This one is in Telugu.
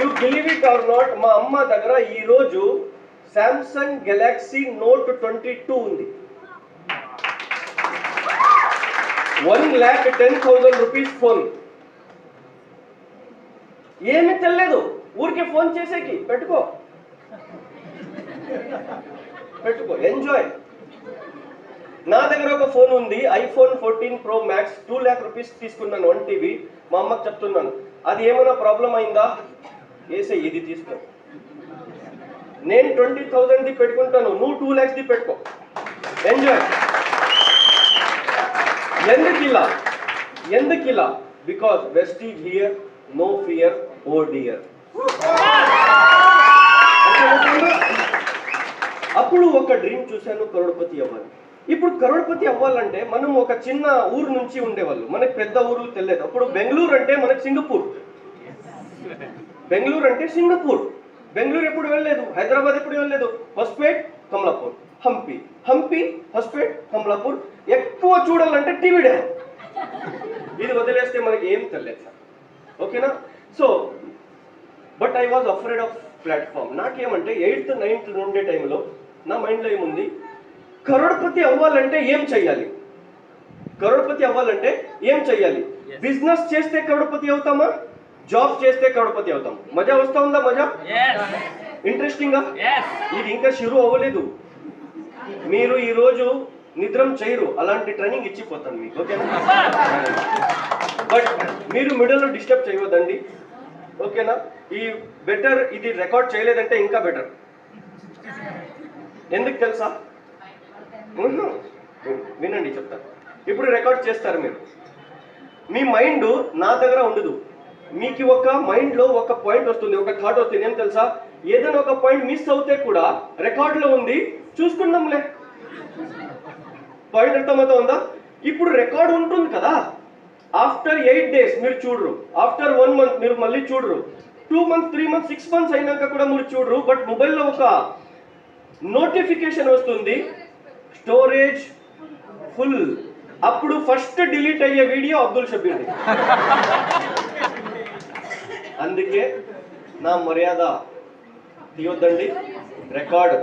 You believe it or not మా అమ్మ దగ్గర ఈ రోజు Samsung Galaxy Note twenty two ఉంది. One lakh ten thousand rupees phone ఏమి తెలియదు. ఊరికే ఫోన్ చేసేకి పెట్టుకో. పెట్టుకో ఎంజాయ్ నా దగ్గర ఒక ఫోన్ ఉంది iPhone fourteen pro max two lakh rupees తీసుకున్నాను వన్ టీవీ మా అమ్మకి చెప్తున్నాను. అది ఏమైనా ప్రాబ్లం అయిందా? వేసే ఇది తీసుకో. నేను ట్వంటీ థౌజండ్ది పెట్టుకుంటాను నువ్వు టూ ల్యాక్స్ది పెట్టుకో. ఎంజాయ్ ఎందుకు ఇలా? ఎందుకు ఇలా? Because Vestige here no fear oh dear అప్పుడు ఒక డ్రీమ్ చూశాను కరోడ్పతి అవ్వాలి. ఇప్పుడు కరోడ్పతి అవ్వాలంటే మనం ఒక చిన్న ఊరు నుంచి ఉండేవాళ్ళు. మనకి పెద్ద ఊర్లు తెలియదు. అప్పుడు బెంగళూరు అంటే మనకి సింగపూర్. బెంగళూరు అంటే సింగపూర్. బెంగళూరు ఎప్పుడు వెళ్ళలేదు? హైదరాబాద్ ఎప్పుడు వెళ్ళలేదు? హొస్పేట్ కమలాపూర్. హంపి. హంపి హొస్పేట్ కమలాపూర్. ఎక్కువ చూడాలంటే టీవీ డే ఇది వదిలేస్తే మనకి ఏం తెలియదు సార్. ఓకేనా? So but I was afraid of platform నాకేమంటే eighth ninth ఉండే టైంలో నా మైండ్లో ఏముంది? కరోడ్పతి అవ్వాలంటే ఏం చెయ్యాలి? కరోడ్పతి అవ్వాలంటే ఏం చెయ్యాలి? బిజినెస్ చేస్తే కరోడ్పతి అవుతామా? జాబ్ చేస్తే కరోడ్పతి అవుతాం. మజా వస్తా ఉందా మజా. ఇంట్రెస్టింగ్. ఇది ఇంకా షురు అవ్వలేదు. మీరు ఈ రోజు నిద్రం చేయరు. అలాంటి ట్రైనింగ్ ఇచ్చిపోతాను మీకు ఓకేనా? బట్ మీరు మిడిల్లో డిస్టర్బ్ చేయవద్దండి ఓకేనా? ఈ బెటర్ ఇది రికార్డ్ చేయలేదంటే ఇంకా బెటర్ ఎందుకు తెలుసా. వినండి చెప్తాను ఇప్పుడు రికార్డ్ చేస్తారు మీరు. మీ మైండ్ నా దగ్గర ఉండదు. మీకు ఒక మైండ్లో ఒక పాయింట్ వస్తుంది ఒక థాట్ వస్తుంది ఏం తెలుసా? ఏదైనా ఒక పాయింట్ మిస్ అవుతే కూడా రికార్డులో ఉంది చూసుకుందాంలే. పాయింట్ అర్థమవుతా ఉందా? ఇప్పుడు రికార్డ్ ఉంటుంది కదా. ఆఫ్టర్ ఎయిట్ డేస్ మీరు చూడరు. ఆఫ్టర్ వన్ మంత్ మీరు మళ్ళీ చూడరు. Two months three months six months అయినాక కూడా మీరు చూడరు. బట్ మొబైల్లో ఒక నోటిఫికేషన్ వస్తుంది స్టోరేజ్ ఫుల్. అప్పుడు ఫస్ట్ డిలీట్ అయ్యే వీడియో అబ్దుల్ షబీర్. అందుకే నా మర్యాద తీయొద్దండి రికార్డ్